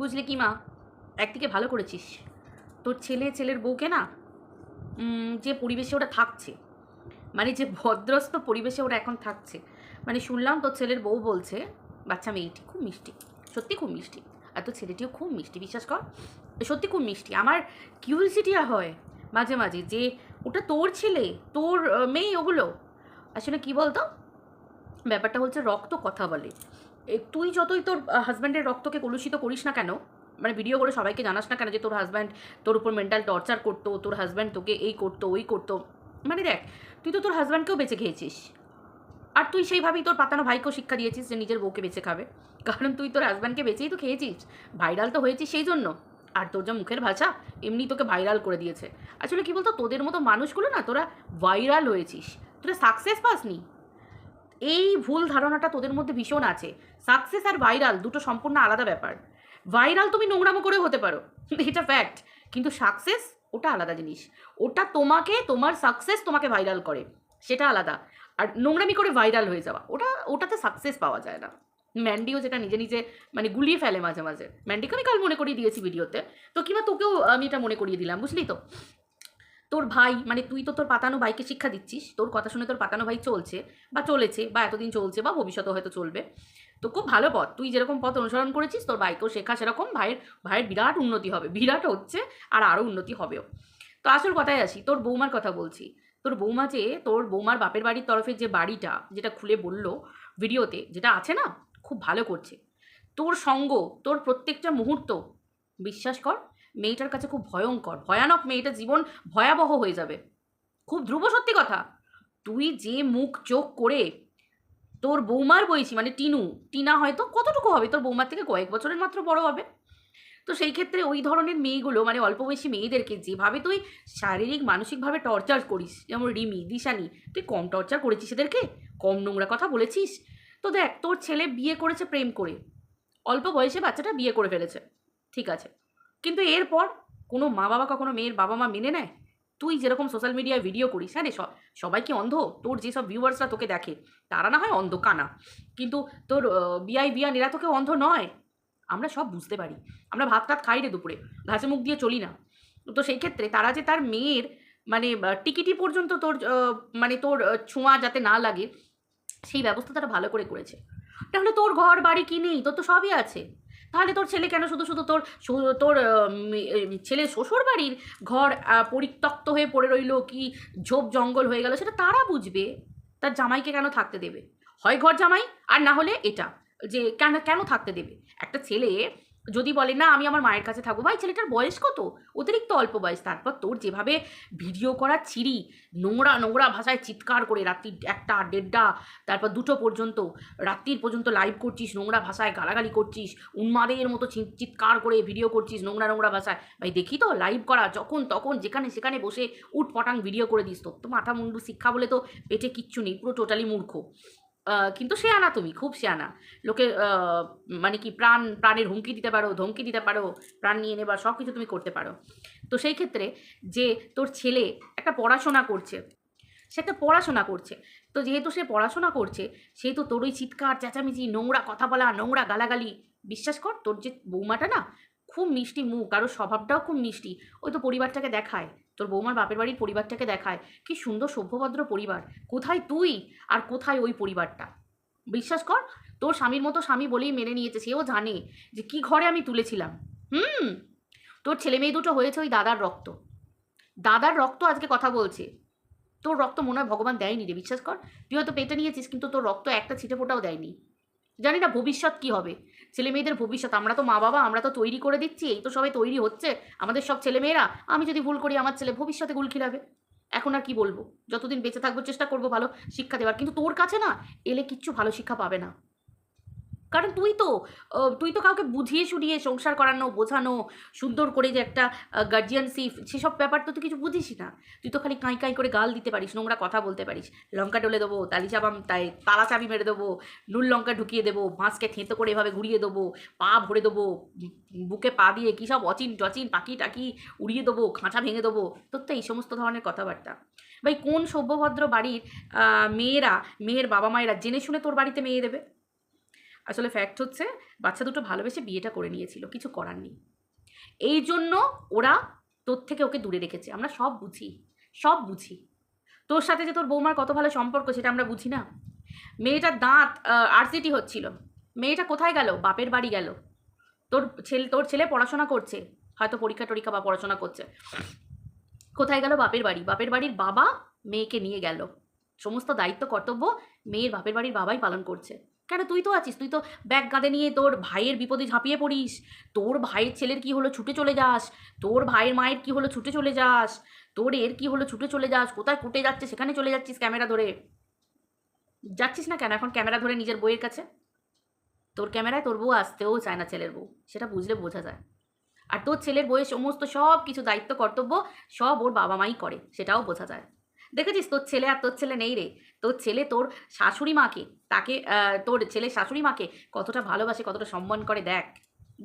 বুঝলি কি মা? একদিকে ভালো করেছিস। তোর ছেলে ছেলের বউকে না যে পরিবেশে ওরা থাকছে মানে যে ভদ্রস্ত পরিবেশে ওরা এখন থাকছে মানে শুনলাম তোর ছেলের বউ বলছে, বাচ্চা মেয়েটি খুব মিষ্টি, সত্যি খুব মিষ্টি, আর তোর ছেলেটিও খুব মিষ্টি, বিশ্বাস কর, সত্যি খুব মিষ্টি। আমার কিউরিসিটি হয় মাঝে মাঝে যে ওটা তোর ছেলে, তোর মেয়ে ওগুলো, আসলে কি বলতো? ব্যাপারটা হচ্ছে রক্ত কথা বলে। তুই যতই তোর হাজব্যান্ডের রক্তকে কলুষিত করিস না কেন মানে ভিডিও করে সবাইকে জানাস না কেন যে তোর হাজব্যান্ড তোর উপর মেন্টাল টর্চার করতো, তোর হাজব্যান্ড তোকে এই করতো, ওই করতো। মানে দেখ, তুই তো তোর হাজব্যান্ডকেও বেঁচে খেয়েছিস। আর তুই সেইভাবেই তোর পাতানো ভাইকেও শিক্ষা দিয়েছিস যে নিজের বউকে বেঁচে খাবে। কারণ তুই তোর হাজব্যান্ডকে বেঁচেই তো খেয়েছিস। ভাইরাল তো হয়েছিস সেই জন্য। আর তোর যা মুখের ভাষা, এমনি তোকে ভাইরাল করে দিয়েছে। আসলে কি বলতো, তোদের মতো মানুষগুলো না, তোরা ভাইরাল হয়েছিস। তোরা সাকসেস পাসনি। এই ভুল ধারণাটা তোদের মধ্যে ভীষণ আছে। সাকসেস আর ভাইরাল দুটো সম্পূর্ণ আলাদা ব্যাপার। ভাইরাল তুমি নোংরামো করেও হতে পারো এটা ফ্যাক্ট কিন্তু সাকসেস ওটা আলাদা জিনিস। ওটা তোমাকে, তোমার সাকসেস তোমাকে ভাইরাল করে, সেটা আলাদা। আর নোংরামি করে ভাইরাল হয়ে যাওয়া, ওটা, ওটাতে সাকসেস পাওয়া যায় না। ম্যান্ডিও যেটা নিজে নিজে মানে গুলিয়ে ফেলে মাঝে মাঝে। ম্যান্ডিকে আমি কাল মনে করিয়ে দিয়েছি ভিডিওতে তো কিংবা তোকেও আমি এটা মনে করিয়ে দিলাম, বুঝলি তো? তোর ভাই মানে তুই তো তোর পাতানো ভাইকে শিক্ষা দিচ্ছিস, তোর কথা শুনে তোর পাতানো ভাই চলছে, বা চলেছে, বা এতদিন চলছে, বা ভবিষ্যতে হয়তো চলবে। তো খুব ভালো পথ, তুই যেরকম পথ অনুসরণ করেছিস, তোর ভাইকেও শেখা সেরকম, ভাইয়ের ভাইয়ের বিরাট উন্নতি হবে, বিরাট হচ্ছে, আর আরও উন্নতি হবেও। তো আসল কথায় আসি, তোর বৌমার কথা বলছি। তোর বৌমা যে, তোর বৌমার বাপের বাড়ির তরফের যে বাড়িটা, যেটা খুলে বলল ভিডিওতে, যেটা আছে না, খুব ভালো করছে। তোর সঙ্গ, তোর প্রত্যেকটা মুহূর্ত, বিশ্বাস কর মেয়েটার কাছে খুব ভয়ঙ্কর, ভয়ানক মেয়েটা জীবন ভয়াবহ হয়ে যাবে। খুব ধ্রুব সত্যি কথা। তুই যে মুখ চোখ করে তোর বৌমার বয়সী মানে টিনু, টিনা হয়তো কতটুকু হবে? তোর বৌমার থেকে কয়েক বছরের মাত্র বড় হবে। তো সেই ক্ষেত্রে ওই ধরনের মেয়েগুলো মানে অল্প বয়সী মেয়েদেরকে যেভাবে তুই শারীরিক, মানসিকভাবে টর্চার করিস, যেমন রিমি, দিশানি, তুই কম টর্চার করেছিস এদেরকে? কম নোংরা কথা বলেছিস? তো দেখ, তোর ছেলে বিয়ে করেছে প্রেম করে। অল্প বয়সে বাচ্চাটা বিয়ে করে ফেলেছে। ঠিক আছে। কিন্তু এরপর কোনো মা বাবা কখনো মেয়ের বাবা মা মেনে নেয়? তুই যেরকম সোশ্যাল মিডিয়ায় ভিডিও করিস হ্যাঁ রে সবাই কি অন্ধ? তোর যেসব ভিউয়ার্সরা তোকে দেখে, তারা না হয় অন্ধ কানা। কিন্তু তোর বিআই বিয়ান এরা তোকে অন্ধ নয়। আমরা সব বুঝতে পারি। আমরা ভাত টাত খাই রে দুপুরে, ঘাসে মুখ দিয়ে চলি না। তো সেই ক্ষেত্রে তারা যে তার মেয়ের মানে টিকিটি পর্যন্ত তোর মানে তোর ছোঁয়া যাতে না লাগে, সেই ব্যবস্থা তারা ভালো করে করেছে। তাহলে তোর ঘর বাড়ি কি নেই? তোর তো সবই আছে। তাহলে তোর ছেলে কেন শুধু শুধু তোর তোর ছেলে শ্বশুর বাড়ির ঘর পরিত্যক্ত হয়ে পড়ে রইল কি ঝোপ জঙ্গল হয়ে গেল সেটা তারা বুঝবে। তার জামাইকে কেন থাকতে দেবে? হয় ঘর জামাই, আর না হলে এটা, যে কেন কেন থাকতে দেবে? একটা ছেলে যদি বলে, না, আমি আমার মায়ের কাছে থাকব। ভাই, ছেলেটার বয়স কত? অতিরিক্ত অল্প বয়স। তারপর তোর যেভাবে ভিডিও করা ছিঁড়ি, নোংরা নোংরা ভাষায় চিৎকার করে রাত্রি একটা, দেড়টা, তারপর দুটো পর্যন্ত, রাত্রির পর্যন্ত লাইভ করছিস, নোংরা ভাষায় গালাগালি করছিস, উন্মাদের মতো চিৎকার করে ভিডিও করছিস, নোংরা নোংরা ভাষায়। ভাই, দেখি তো লাইভ করা, যখন তখন যেখানে সেখানে বসে উটপটাং ভিডিও করে দিস। তোর তো মাথা মুন্ডু শিক্ষা বলে তো পেটে কিচ্ছু নেই, পুরো টোটালি মূর্খ। কিন্তু সে আনা তুমি, খুব সে আনা লোকে মানে কি প্রাণ, প্রাণের হুমকি দিতে পারো, ধমকি দিতে পারো, প্রাণ নিয়ে নেবার সব কিছু তুমি করতে পারো। তো সেই ক্ষেত্রে যে তোর ছেলে একটা পড়াশোনা করছে, সে একটা পড়াশোনা করছে, তো যেহেতু সে পড়াশোনা করছে, সেহেতু তোর ওই চিৎকার, চেঁচামেচি, নোংরা কথা বলা, নোংরা গালাগালি, বিশ্বাস কর, তোর যে বৌমাটা না, খুব মিষ্টি মুখ আর ওর স্বভাবটাও খুব মিষ্টি, ওই তো পরিবারটাকে দেখায়। তোর বৌমার বাপের বাড়ির পরিবারটাকে দেখায়। কি সুন্দর সভ্যভদ্র পরিবার। কোথায় তুই? আর কোথায় ওই পরিবারটা? বিশ্বাস কর, তোর স্বামীর মতো স্বামী বলেই মেনে নিয়েছে, সেও জানে যে কি ঘরে আমি তুলেছিলাম। হুম? তোর ছেলে মেয়ে দুটো হয়েছে ওই দাদার রক্ত। দাদার রক্ত আজকে কথা বলছে। তোর রক্ত মনে হয় ভগবান দেয়নি রে, বিশ্বাস কর। তুই হয়তো পেটে নিয়েছিস, কিন্তু তোর রক্ত একটা ছিটে ফোটাও দেয়নি। জানি না ভবিষ্যৎ কি হবে। ছেলে মেয়েদের ভবিষ্যৎ, আমরা তো মা বাবা, আমরা তো তৈরি করে দিচ্ছি, এই তো সবাই তৈরি হচ্ছে, আমাদের সব ছেলে মেয়েরা, আমি যদি ভুল করি, আমার ছেলে ভবিষ্যতে গুল খিলাবে এখন আর কি বলব? যতদিন বেঁচে থাকব, চেষ্টা করব ভালো শিক্ষা দেওয়ার, কিন্তু তোর কাছে না, এলে কিচ্ছু ভালো শিক্ষা পাবে না। কারণ তুই তো তুই তো কাউকে বুঝিয়ে শুনিয়ে সংসার করানো, বোঝানো, সুন্দর করে যে একটা গার্জিয়ানশিপ সেসব ব্যাপার তো তুই কিছু বুঝিস না। তুই তো খালি কাঁই কাঁই করে গাল দিতে পারিস, নোংরা কথা বলতে পারিস। লঙ্কা ডলে দেবো তালি চাবাম তাই তালা চাবি মেরে দেবো, নুন লঙ্কা ঢুকিয়ে দেবো মাছকে থেঁতো করে এভাবে ঘুরিয়ে দেবো, পা ভরে দেবো, বুকে পা দিয়ে কী সব অচিন টচিন পাখি টাকি উড়িয়ে দেবো, খাঁচা ভেঙে দেবো, তোর তো এই সমস্ত ধরনের কথাবার্তা। ভাই, কোন সভ্যভদ্র বাড়ির মেয়েরা, মেয়ের বাবা মায়েরা জেনে শুনে তোর বাড়িতে মেয়ে দেবে? আসলে ফ্যাক্ট হচ্ছে বাচ্চা দুটো ভালোবেসে বিয়েটা করে নিয়েছিল, কিছু করার নেই। এই জন্য ওরা তোর থেকে ওকে দূরে রেখেছে। আমরা সব বুঝি সব বুঝি। তোর সাথে যে তোর বৌমার কত ভালো সম্পর্ক সেটা আমরা বুঝি না। মেয়েটার দাঁত আরসিটি হচ্ছিল। মেয়েটা কোথায় গেল? বাপের বাড়ি গেল। তোর ছেলে তোর ছেলে পড়াশোনা করছে, হয়তো পরীক্ষা টরীক্ষা বা পড়াশোনা করছে। কোথায় গেল বাপের বাড়ি? বাপের বাড়ির বাবা মেয়েকে নিয়ে গেল। সমস্ত দায়িত্ব, কর্তব্য মেয়ের বাপের বাড়ির বাবাই পালন করছে। কেন তুই তো আছিস? তুই তো ব্যাগ গাদে নিয়ে তোর ভাইয়ের বিপদে ঝাঁপিয়ে পড়িস। তোর ভাইয়ের ছেলের কি হলো ছুটে চলে যাস? তোর ভাইয়ের মায়ের কি হলো ছুটে চলে যাস? তোর এর কি হলো ছুটে চলে যাস? কোথায় কুটে যাচ্ছে? সেখানে চলে যাচ্ছিস ক্যামেরা ধরে। যাচ্ছিস না কেন এখন ক্যামেরা ধরে নিজের বইয়ের কাছে? তোর ক্যামেরায় তোর বউ আসতেও চায় না ছেলের বউ, সেটা বুঝলে বোঝা যায়। আর তোর ছেলের বইয়ের সমস্ত সব কিছু দায়িত্ব, কর্তব্য সব ওর বাবা মাই করে, সেটাও বোঝা যায়। দেখেছিস তোর ছেলে আর তোর ছেলে নেই রে। তোর ছেলে তোর শাশুড়ি মাকে, তাকে তোর ছেলে শাশুড়ি মাকে কতটা ভালোবাসে, কতটা সম্মান করে, দেখ।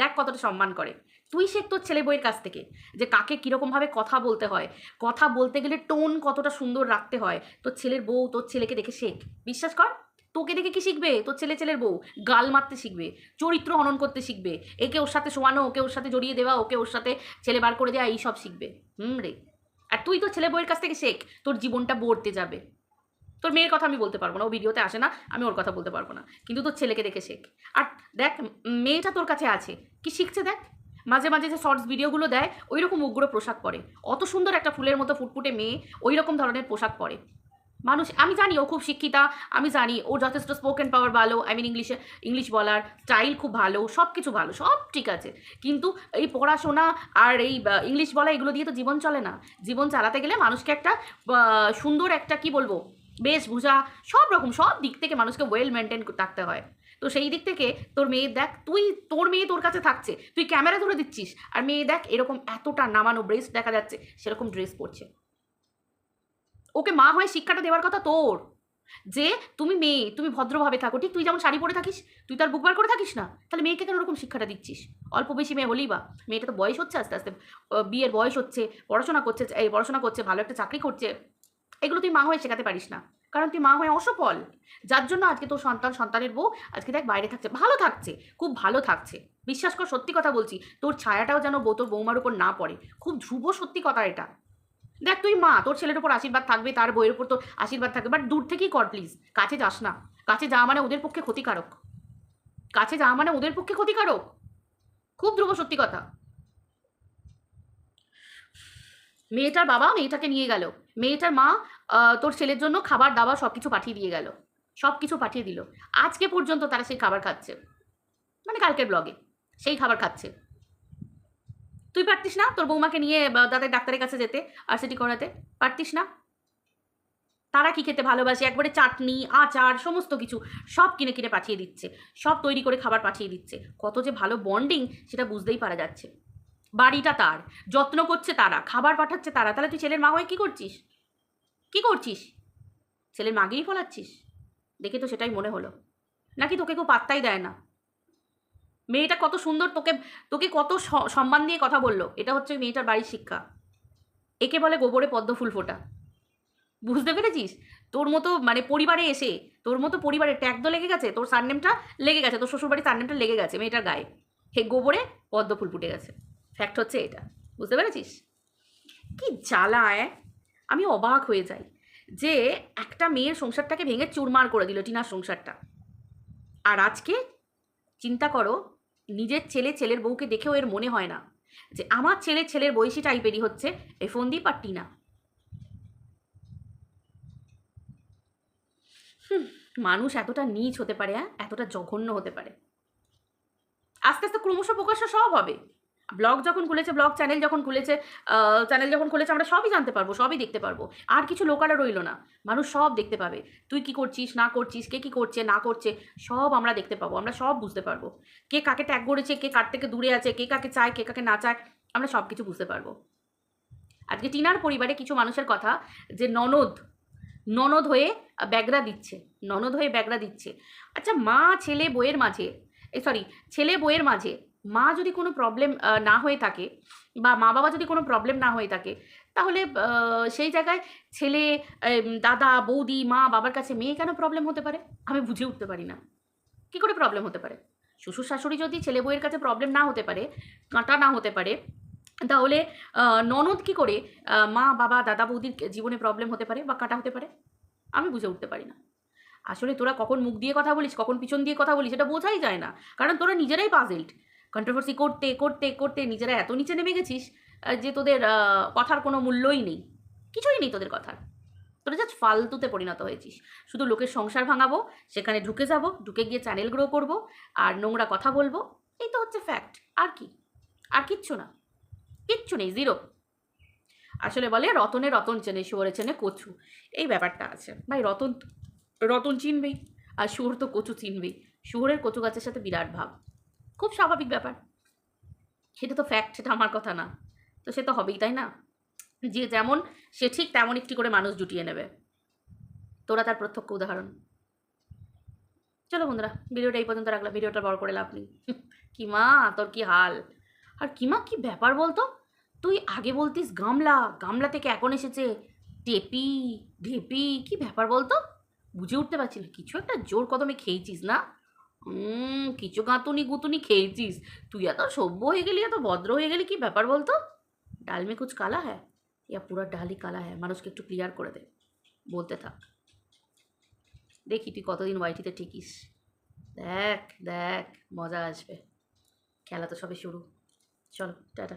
দেখ কতটা সম্মান করে। তুই শেখ তোর ছেলে বইয়ের কাছ থেকে যে কাকে কীরকমভাবে কথা বলতে হয়। কথা বলতে গেলে টোন কতটা সুন্দর রাখতে হয়। তোর ছেলের বউ তোর ছেলেকে দেখে শেখ। বিশ্বাস কর, তোকে দেখে কি শিখবে? তোর ছেলে ছেলের বউ, গাল মারতে শিখবে, চরিত্র হনন করতে শিখবে। একে ওর সাথে শোয়ানো, ওকে ওর সাথে জড়িয়ে দেওয়া, ওকে ওর সাথে ছেলে বার করে দেওয়া এইসব শিখবে। হুম রে। আর তুই তো ছেলে বউয়ের কাছ থেকে শেখ, তোর জীবনটা বড়তে যাবে। তোর মেয়ের কথা আমি বলতে পারব না, ও ভিডিওতে আসে না, আমি ওর কথা বলতে পারব না, কিন্তু তোর ছেলেকে দেখে শেখ। আর দেখ, মেয়েটা তোর কাছে আছে, কি শিখছে দেখ? মাঝে মাঝে যে শর্টস ভিডিওগুলো দেয় ওই রকম উগ্র পোশাক পরে। অত সুন্দর একটা ফুলের মতো ফুটফুটে মেয়ে ওই রকম ধরনের পোশাক পরে। মানুষ, আমি জানি ও খুব শিক্ষিতা, আমি জানি ওর যথেষ্ট স্পোকেন পাওয়ার ভালো আই মিন ইংলিশে ইংলিশ বলার স্টাইল খুব ভালো সব কিছু ভালো, সব ঠিক আছে। কিন্তু এই পড়াশোনা আর এই ইংলিশ বলা এগুলো দিয়ে তো জীবন চলে না। জীবন চালাতে গেলে মানুষকে একটা সুন্দর একটা, কি বলব, বেশভূষা, সব রকম, সব দিক থেকে মানুষকে ওয়েল মেনটেন থাকতে হয়। তো সেই দিক থেকে তোর মেয়ে দেখ, তুই, তোর মেয়ে তোর কাছে থাকছে, তুই ক্যামেরা ধরে দিচ্ছিস, আর মেয়ে দেখ এরকম এতটা নামানো ব্রেস্ট দেখা যাচ্ছে, সেরকম ড্রেস পরছে। ওকে মা হয়ে শিক্ষাটা দেওয়ার কথা তোর। যে তুমি মেয়ে, তুমি ভদ্রভাবে থাকো, ঠিক? তুই যেমন শাড়ি পরে থাকিস, তুই তার বুকবার করে থাকিস না। তাহলে মেয়েকে কেন ওরকম শিক্ষাটা দিচ্ছিস? অল্প বেশি মেয়ে হলেই বা। মেয়েটা তো বয়স হচ্ছে আস্তে আস্তে। বিয়ের বয়স হচ্ছে, পড়াশোনা করছে, এই পড়াশোনা করছে, ভালো একটা চাকরি করছে। এগুলো তুই মা হয়ে শেখাতে পারিস না। কারণ তুই মা হয়ে অসফল। যার জন্য আজকে তোর সন্তান, সন্তানের বউ আজকে দেখ বাইরে থাকছে। ভালো থাকছে, খুব ভালো থাকছে। বিশ্বাস কর, সত্যি কথা বলছি, তোর ছায়াটাও যেন তোর বৌমার উপর না পড়ে। খুব ধ্রুব সত্যি কথা এটা। দেখ তুই মা, তোর ছেলের উপর আশীর্বাদ থাকবে, তার বইয়ের উপর তোর আশীর্বাদ থাকবে বাট দূর থেকেই কর প্লিজ কাছে যাস না। কাছে যাওয়া মানে ওদের পক্ষে ক্ষতিকারক। কাছে যাওয়া মানে ওদের পক্ষে ক্ষতিকারক। খুব ধ্রুব সত্যি কথা। মেয়েটার বাবা মেয়েটাকে নিয়ে গেল। মেয়েটার মা তোর ছেলের জন্য খাবার, দাবার সব কিছু পাঠিয়ে দিয়ে গেল। সব কিছু পাঠিয়ে দিল। আজকে পর্যন্ত তারা সেই খাবার খাচ্ছে। মানে কালকের ব্লগে সেই খাবার খাচ্ছে। তুই পারতিস না তোর বৌমাকে নিয়ে দাদার ডাক্তারের কাছে যেতে আর সেটি করাতে? পারতিস না? তারা কি খেতে ভালোবাসে? একবারে চাটনি, আচার, সমস্ত কিছু সব কিনে কিনে পাঠিয়ে দিচ্ছে। সব তৈরি করে খাবার পাঠিয়ে দিচ্ছে। কত যে ভালো বন্ডিং সেটা বুঝতেই পারা যাচ্ছে। বাড়িটা তার, যত্ন করছে তারা, খাবার পাঠাচ্ছে তারা। তাহলে তুই ছেলের মা হয়ে কী করছিস? কি করছিস? ছেলের মাগিরি ফলাচ্ছিস? দেখে তো সেটাই মনে হলো। নাকি তোকে কেউ পাত্তাই দেয় না? মেয়েটা কত সুন্দর, তোকে তোকে কত সম্মান দিয়ে কথা বলল। এটা হচ্ছে মেয়েটার বাড়ির শিক্ষা। একে বলে গোবরে পদ্ম ফুল ফোটা। বুঝতে পেরেছিস? তোর মতো মানে পরিবারে এসে, তোর মতো পরিবারে ট্যাগ তো লেগে গেছে, তোর সারনেমটা লেগে গেছে, তোর শ্বশুরবাড়ির সারনেমটা লেগে গেছে, মেয়েটার গায়ে। হে, গোবরে পদ্ম ফুল ফুটে গেছে। ফ্যাক্ট হচ্ছে এটা। বুঝতে পেরেছিস? কি জ্বালা এ? আমি অবাক হয়ে যাই যে একটা মেয়ের সংসারটাকে ভেঙে চুরমার করে দিল টিনার সংসারটা। আর আজকে চিন্তা করো নিজের ছেলে ছেলের বউকে দেখেও এর মনে হয় না যে আমার ছেলে ছেলের বয়সী টাইপেরই হচ্ছে এই ফন্দীপ আর টিনা। মানুষ এতটা নিচ হতে পারে হ্যাঁ? এতটা জঘন্য হতে পারে। আস্তে আস্তে ক্রমশ প্রকাশ্য সব হবে। ব্লগ যখন খুলেছে, ব্লগ চ্যানেল যখন খুলেছে চ্যানেল যখন খুলেছে, আমরা সবই জানতে পারব, সবই দেখতে পারব। আর কিছু লোকারা রইল না। মানুষ সব দেখতে পাবে। তুই কি করছিস, না করছিস, কে কি করছে, না করছে, সব আমরা দেখতে পাবো, আমরা সব বুঝতে পারব। কে কাকে ট্যাগ করেছে, কে কার থেকে দূরে আছে, কে কাকে চায়, কে কাকে না চায়, আমরা সব কিছু বুঝতে পারব। আজকে টিনার পরিবারে কিছু মানুষের কথা, যে ননদ ননদ হয়ে ব্যাগরা দিচ্ছে, ননদ হয়ে ব্যাগরা দিচ্ছে। আচ্ছা মা, ছেলে, বইয়ের মাঝে সরি ছেলে, বইয়ের মাঝে মা যদি কোনো প্রবলেম না হয়ে থাকে বা মা বাবা যদি কোনো প্রবলেম না হয়ে থাকে, তাহলে সেই জায়গায় ছেলে দাদা, বৌদি, মা, বাবার কাছে মেয়ে কেন প্রবলেম হতে পারে? আমি বুঝে উঠতে পারি না। কী করে প্রবলেম হতে পারে? শ্বশুর শাশুড়ি যদি ছেলে বউয়ের কাছে প্রবলেম না হতে পারে, কাঁটা না হতে পারে, তাহলে ননদ কী করে মা, বাবা, দাদা, বৌদির জীবনে প্রবলেম হতে পারে বা কাটা হতে পারে? আমি বুঝে উঠতে পারি না। আসলে তোরা কখন মুখ দিয়ে কথা বলিস, কখন পিছন দিয়ে কথা বলিস, এটা বোঝাই যায় না। কারণ তোরা নিজেরাই পাজেল্ড কন্ট্রোভার্সি করতে করতে করতে নিজেরা এত নিচে নেমে গেছিস যে তোদের কথার কোনো মূল্যই নেই। কিছুই নেই তোদের কথার। তোরা জাস্ট ফালতুতে পরিণত হয়েছিস। শুধু লোকের সংসার ভাঙাবো, সেখানে ঢুকে যাব, ঢুকে গিয়ে চ্যানেল গ্রো করব, আর নোংরা কথা বলব, এই তো হচ্ছে ফ্যাক্ট আর কি? আর কিচ্ছু না। কিচ্ছু নেই জিরো আসলে বলে রতনে রতন চেনে, শুয়োরে চেনে কচু। এই ব্যাপারটা আছে। ভাই, রতন রতন চিনবেই, আর শুয়োর তো কচু চিনবেই। শুয়োরের কচু গাছের সাথে বিরাট ভাব। খুব স্বাভাবিক ব্যাপার। সেটা তো ফ্যাক্ট সেটা আমার কথা না। তো সে তো হবেই, তাই না? যে যেমন, সে ঠিক তেমন একটি করে মানুষ জুটিয়ে নেবে। তোরা তার প্রত্যক্ষ উদাহরণ। চলো বন্ধুরা, ভিডিওটা এই পর্যন্ত রাখলাম। ভিডিওটা বড় করে লাভ নেই। কি মা, তোর কি হাল? আর কিমা কি ব্যাপার বলতো? তুই আগে বলতিস গামলা গামলা থেকে এখন এসেছে টেপি, ঢেপি, কি ব্যাপার বলতো? বুঝে উঠতে পারছি না। কিছু একটা জোর কদমে খেয়েছিস না? উম, কিছু গাঁতুনি গুতুনি খেয়েছিস। তুই এত সভ্য হয়ে গেলি এত ভদ্র হয়ে গেলি কি ব্যাপার বলতো? ডাল মে কুছ কালা হ্যাঁ ইয়া পুরা ডালই কালা হ্যাঁ মানুষকে একটু ক্লিয়ার করে দে বলতে থাক। দেখি তুই কতদিন ওয়াইটিতে টিকিস দেখ দেখ মজা আসবে। খেলা তো সবে শুরু। চলো টাটা।